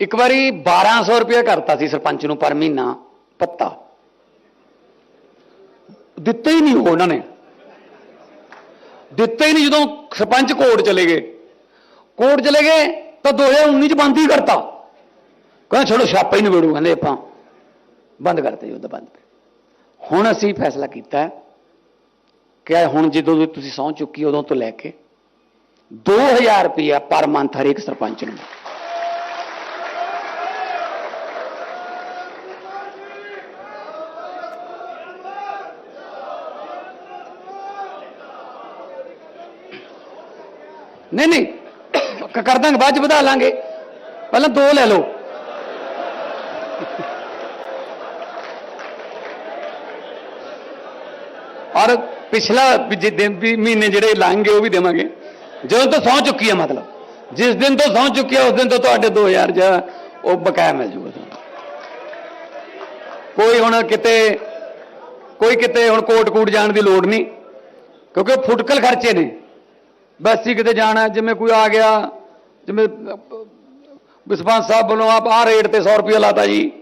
ਇੱਕ ਵਾਰੀ 1200 ਰੁਪਏ ਕਰਤਾ ਸੀ ਸਰਪੰਚ ਨੂੰ ਪਰ ਮਹੀਨਾ ਪੱਤਾ। ਦਿੱਤੇ ਹੀ ਨਹੀਂ ਉਹਨਾਂ ਨੇ। ਦਿੱਤੇ ਹੀ ਨਹੀਂ ਜਦੋਂ ਸਰਪੰਚ ਕੋਰਟ ਚਲੇ ਗਏ। ਕੋਰਟ ਚਲੇ ਗਏ ਤਾਂ 2019 ਚ ਬੰਦ ਹੀ ਕਰਤਾ। ਕਹਿੰਦੇ ਚਲੋ ਛਾਪਾ ਹੀ ਨਿਬੇੜੂ, ਕਹਿੰਦੇ ਆਪਾਂ ਬੰਦ ਕਰਤੇ ਜੀ, ਉਹਦਾ ਬੰਦ। ਹੁਣ ਅਸੀਂ ਫੈਸਲਾ ਕੀਤਾ ਕਿ ਹੁਣ ਜਦੋਂ ਤੁਸੀਂ ਸਹੁੰ ਚੁੱਕੀ ਉਦੋਂ ਤੋਂ ਲੈ ਕੇ 2000 ਰੁਪਇਆ ਪਰ ਮੰਥ ਹਰੇਕ ਸਰਪੰਚ ਨੂੰ। ਨਹੀਂ ਨਹੀਂ। ਕਰ ਦਾਂਗੇ, ਬਾਅਦ ਚ ਵਧਾ ਲਾਂਗੇ। ਪਹਿਲਾਂ ਦੋ ਲੈ ਲਓ। ਔਰ ਪਿਛਲਾ ਵੀ ਦਿਨ ਵੀ ਮਹੀਨੇ ਜਿਹੜੇ ਲੰਘੇ ਉਹ ਵੀ ਦੇਵਾਂਗੇ। ਜਦੋਂ ਤੋਂ ਸਹੁੰ ਚੁੱਕੀ ਹੈ ਮਤਲਬ। ਜਿਸ ਦਿਨ ਤੋਂ ਸਹੁੰ ਚੁੱਕੀ ਹੈ ਉਸ ਦਿਨ ਤੋਂ ਤੁਹਾਡੇ 2000 ਜਿਹੜਾ ਉਹ ਬਕਾਇਆ ਮਿਲ ਜੂਗਾ ਤੁਹਾਨੂੰ। ਕੋਈ ਹੁਣ ਕਿਤੇ, ਕੋਈ ਕਿਤੇ ਹੁਣ ਕੋਟ ਕੂਟ ਜਾਣ ਦੀ ਲੋੜ ਨਹੀਂ, ਕਿਉਂਕਿ ਉਹ ਫੁਟਕਲ ਖਰਚੇ ਨੇ। ਬਸ ਹੀ ਕਿਤੇ ਜਾਣਾ, ਜਿਵੇਂ ਕੋਈ ਆ ਗਿਆ, ਜਿਵੇਂ ਵਿਸਵਾਸ ਸਾਹਿਬ ਵੱਲੋਂ ਆਪ ਆ ਰੇਟ ਤੇ 100 ਰੁਪਏ ਲਾਤਾ ਜੀ।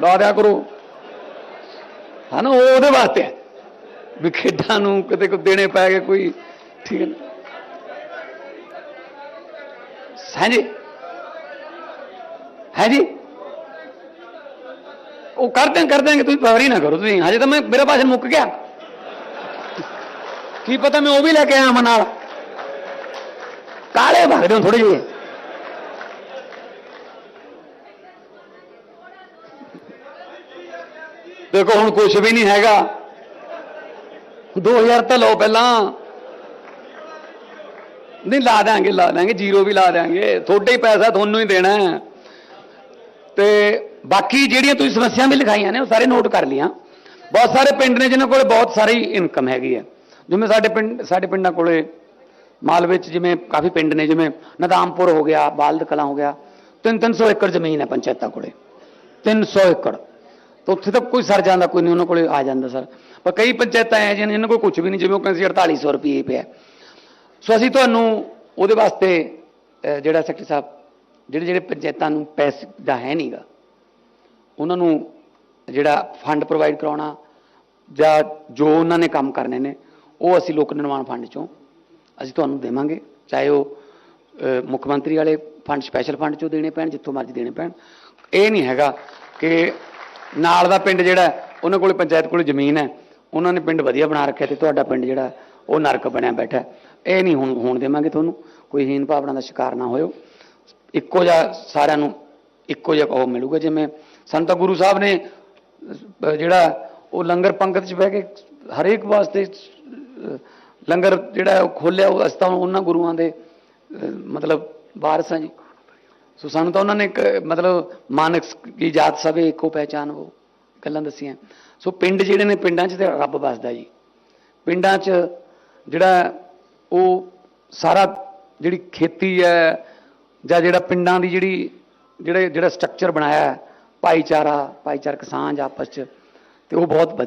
ਲਾ ਦਿਆ ਕਰੋ। ਹਨਾ, ਉਹ ਉਹਦੇ ਵਾਸਤੇ ਵੀ ਖੇਡਾਂ ਨੂੰ ਕਿਤੇ ਕੋ ਦੇਣੇ ਪੈ ਗਏ, ਕੋਈ ਠੀਕ ਹੈ ਨਾ? ਹਾਂਜੀ ਜੀ? ਉਹ ਕਰ ਦੇਂ ਕਰ ਦੇਂਗੇ ਤੁਸੀਂ ਪਵਰੀ ਨਾ ਕਰੋ ਤੁਸੀਂ। ਹਜੇ ਤਾਂ ਮੈਂ, ਮੇਰਾ ਭਾਸ਼ਣ ਮੁੱਕ ਗਿਆ। ਕੀ ਪਤਾ ਮੈਂ ਉਹ ਵੀ ਲੈ ਕੇ ਆਇਆ ਮੈਂ ਨਾਲ ਕਾਲੇ ਭਗਦੇ ਹੋ ਥੋੜੇ ਜਿਹੇ ਦੇਖੋ ਹੁਣ ਕੁਝ ਵੀ ਨਹੀਂ ਹੈਗਾ 2000 ਤਾਂ ਲਓ ਪਹਿਲਾਂ ਨਹੀਂ ਲਾ ਦਾਂਗੇ ਲਾ ਦਾਂਗੇ ਜ਼ੀਰੋ ਵੀ ਲਾ ਦਾਂਗੇ ਤੁਹਾਡੇ ਹੀ ਪੈਸਾ ਤੁਹਾਨੂੰ ਹੀ ਦੇਣਾ ਹੈ। ਤੇ ਬਾਕੀ ਜਿਹੜੀਆਂ ਤੁਸੀਂ ਸਮੱਸਿਆਵਾਂ ਵੀ ਲਿਖਾਈਆਂ ਨੇ ਉਹ ਸਾਰੇ ਨੋਟ ਕਰ ਲੀਆਂ ਬਹੁਤ ਸਾਰੇ ਪਿੰਡ ਨੇ ਜਿਨ੍ਹਾਂ ਕੋਲੇ ਬਹੁਤ ਸਾਰੀ ਇਨਕਮ ਹੈਗੀ ਹੈ ਜਿਵੇਂ ਸਾਡੇ ਪਿੰਡ, ਸਾਡੇ ਪਿੰਡਾਂ ਕੋਲੇ ਮਾਲਵੇ ਚ ਜਿਵੇਂ ਕਾਫੀ ਪਿੰਡ ਨੇ, ਜਿਵੇਂ ਨਦਾਮਪੁਰ ਹੋ ਗਿਆ, ਬਾਲਦ ਕਲਾਂ ਹੋ ਗਿਆ 3-300 ਏਕੜ ਜ਼ਮੀਨ ਹੈ ਪੰਚਾਇਤਾਂ ਕੋਲੇ। 300 ਏਕੜ। ਤਾਂ ਉੱਥੇ ਤਾਂ ਕੋਈ ਸਰ ਜਾਂਦਾ, ਕੋਈ ਨਹੀਂ, ਉਹਨਾਂ ਕੋਲੇ ਆ ਜਾਂਦਾ ਸਰ। ਪਰ ਕਈ ਪੰਚਾਇਤਾਂ ਐ ਜਿਨ੍ਹਾਂ ਜਿਨ੍ਹਾਂ ਕੋਲ ਕੁਝ ਵੀ ਨਹੀਂ, ਜਿਵੇਂ ਉਹ ਕਹਿੰਦੇ ਸੀ 4800 ਰੁਪਏ ਪਿਆ। ਸੋ ਅਸੀਂ ਤੁਹਾਨੂੰ ਉਹਦੇ ਵਾਸਤੇ ਜਿਹੜਾ ਸੈਕਟਰੀ ਸਾਹਿਬ, ਜਿਹੜੇ ਜਿਹੜੇ ਪੰਚਾਇਤਾਂ ਨੂੰ ਪੈਸੇ ਦਾ ਹੈ ਨਹੀਂਗਾ ਉਹਨਾਂ ਨੂੰ ਜਿਹੜਾ ਫੰਡ ਪ੍ਰੋਵਾਈਡ ਕਰਾਉਣਾ ਜਾਂ ਜੋ ਉਹਨਾਂ ਨੇ ਕੰਮ ਕਰਨੇ ਨੇ ਉਹ ਅਸੀਂ ਲੋਕ ਨਿਰਮਾਣ ਫੰਡ ਚੋਂ ਅਸੀਂ ਤੁਹਾਨੂੰ ਦੇਵਾਂਗੇ, ਚਾਹੇ ਉਹ ਮੁੱਖ ਮੰਤਰੀ ਵਾਲੇ ਫੰਡ ਸਪੈਸ਼ਲ ਫੰਡ ਚੋਂ ਦੇਣੇ ਪੈਣ, ਜਿੱਥੋਂ ਮਰਜ਼ੀ ਦੇਣੇ ਪੈਣ। ਇਹ ਨਹੀਂ ਹੈਗਾ ਕਿ ਨਾਲ ਦਾ ਪਿੰਡ ਜਿਹੜਾ ਉਹਨਾਂ ਕੋਲੇ ਪੰਚਾਇਤ ਕੋਲੇ ਜ਼ਮੀਨ ਹੈ, ਉਹਨਾਂ ਨੇ ਪਿੰਡ ਵਧੀਆ ਬਣਾ ਰੱਖਿਆ ਤੇ ਤੁਹਾਡਾ ਪਿੰਡ ਜਿਹੜਾ ਉਹ ਨਰਕ ਬਣਿਆ ਬੈਠਾ ਇਹ ਨਹੀਂ ਹੁਣ, ਹੋਣ ਦੇਵਾਂਗੇ ਤੁਹਾਨੂੰ, ਕੋਈ ਹੀਨ ਭਾਵਨਾ ਦਾ ਸ਼ਿਕਾਰ ਨਾ ਹੋਇਓ। ਇੱਕੋ ਜਿਹਾ ਸਾਰਿਆਂ ਨੂੰ, ਇੱਕੋ ਜਿਹਾ ਉਹ ਮਿਲੂਗਾ, ਜਿਵੇਂ ਸੰਤ ਗੁਰੂ ਸਾਹਿਬ ਨੇ ਜਿਹੜਾ ਉਹ ਲੰਗਰ ਪੰਗਤ ਚ ਬਹਿ ਕੇ ਹਰੇਕ ਵਾਸਤੇ ਲੰਗਰ ਜਿਹੜਾ ਉਹ ਖੋਲਿਆ ਉਹ ਅਸੀਂ ਤਾਂ ਉਹਨਾਂ ਗੁਰੂਆਂ ਦੇ ਮਤਲਬ ਵਾਰਸ ਹਾਂ ਜੀ। ਸੋ ਸਾਨੂੰ ਤਾਂ ਉਹਨਾਂ ਨੇ ਇੱਕ ਮਤਲਬ ਮਾਨਕ ਕੀ ਜਾਤ ਸਭੇ ਇੱਕੋ ਪਹਿਚਾਨ ਉਹ ਗੱਲਾਂ ਦੱਸੀਆਂ। ਸੋ ਪਿੰਡ ਜਿਹੜੇ ਨੇ ਪਿੰਡਾਂ 'ਚ ਤੇ ਰੱਬ ਵੱਸਦਾ ਜੀ। ਪਿੰਡਾਂ 'ਚ ਜਿਹੜਾ ਉਹ ਸਾਰਾ ਜਿਹੜੀ ਖੇਤੀ ਹੈ ਜਾਂ ਜਿਹੜਾ ਪਿੰਡਾਂ ਦੀ ਜਿਹੜੀ ਜਿਹੜੇ ਜਿਹੜਾ ਸਟਰਕਚਰ ਬਣਾਇਆ ਹੈ, ਭਾਈਚਾਰਾ ਭਾਈਚਾਰਕ ਸਾਂਝ ਆਪਸ 'ਚ ਤੇ ਉਹ ਬਹੁਤ ਵਧੀਆ